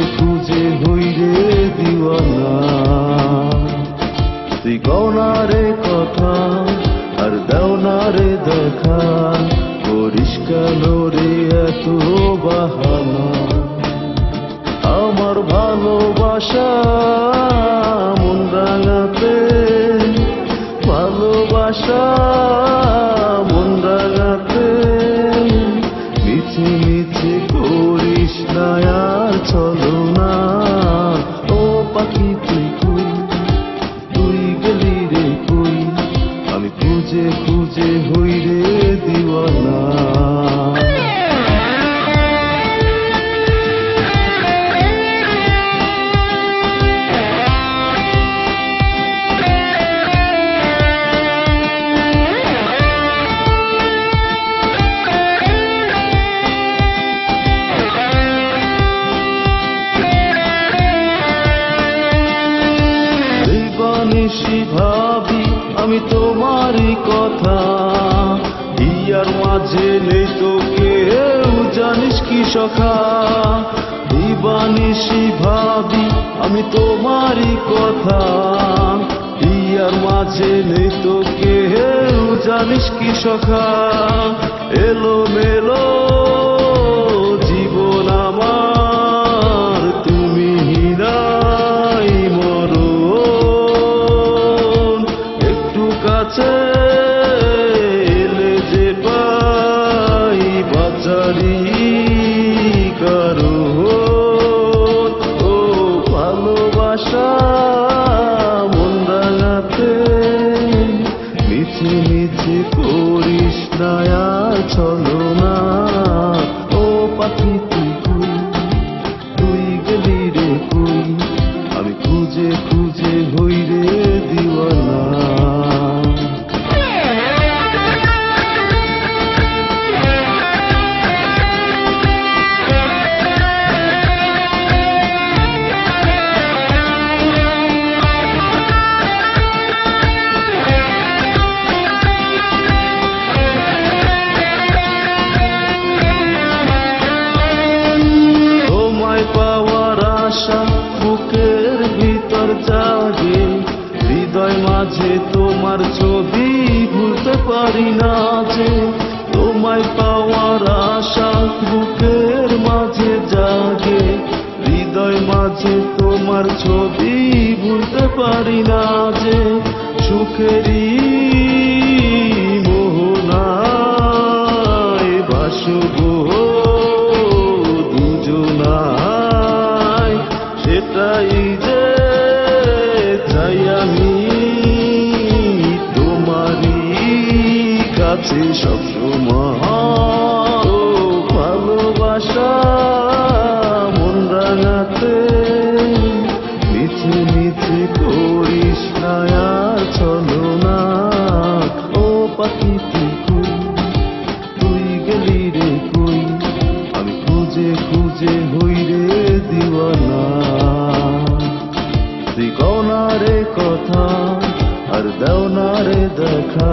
খুঁজে হই রে দিওয়ানা। তুই গৌনা রে কথা, আর দেও না রে দেখা। করিস কেন রে এত বাহানা? আমার ভালোবাসা মন রাঙাতে, ভালোবাসা আমি তোমারই কথা। ইয়ার মাঝে নেই তো কেউ, জানিস কি সখা? দিবানিশি ভাবি, আমি তোমারই কথা। ইয়ার মাঝে নেই তো কেউ, জানিস কি সখা? এলো মেলো কাছে এলে যে পাই বাচারি কারও। ও ভালোবাসা মন রাঙাতে মিছে না। ও পাখি তুই তুই গেলি রে কই? আমি খুঁজে খুঁজে হই রে দিওয়ানা। তোমার ছবি ভুলতে পারি না যে, তোমায় পাওয়ার আশা বুকের মাঝে জাগে, হৃদয় মাঝে তোমার ছবি ভুলতে পারি না যে, সুখেরই মোহনায় বাসবো। কাছে সবসময় ভালোবাসা, মন রাঙাতে। মিছে মিছে করিস না আর চলো না ও পাখি তুই গেলি রে কই? আমি খুঁজে খুঁজে হই রে দিওয়ানা। তুই কওনা রে কথা, আর দেও না রে দেখা।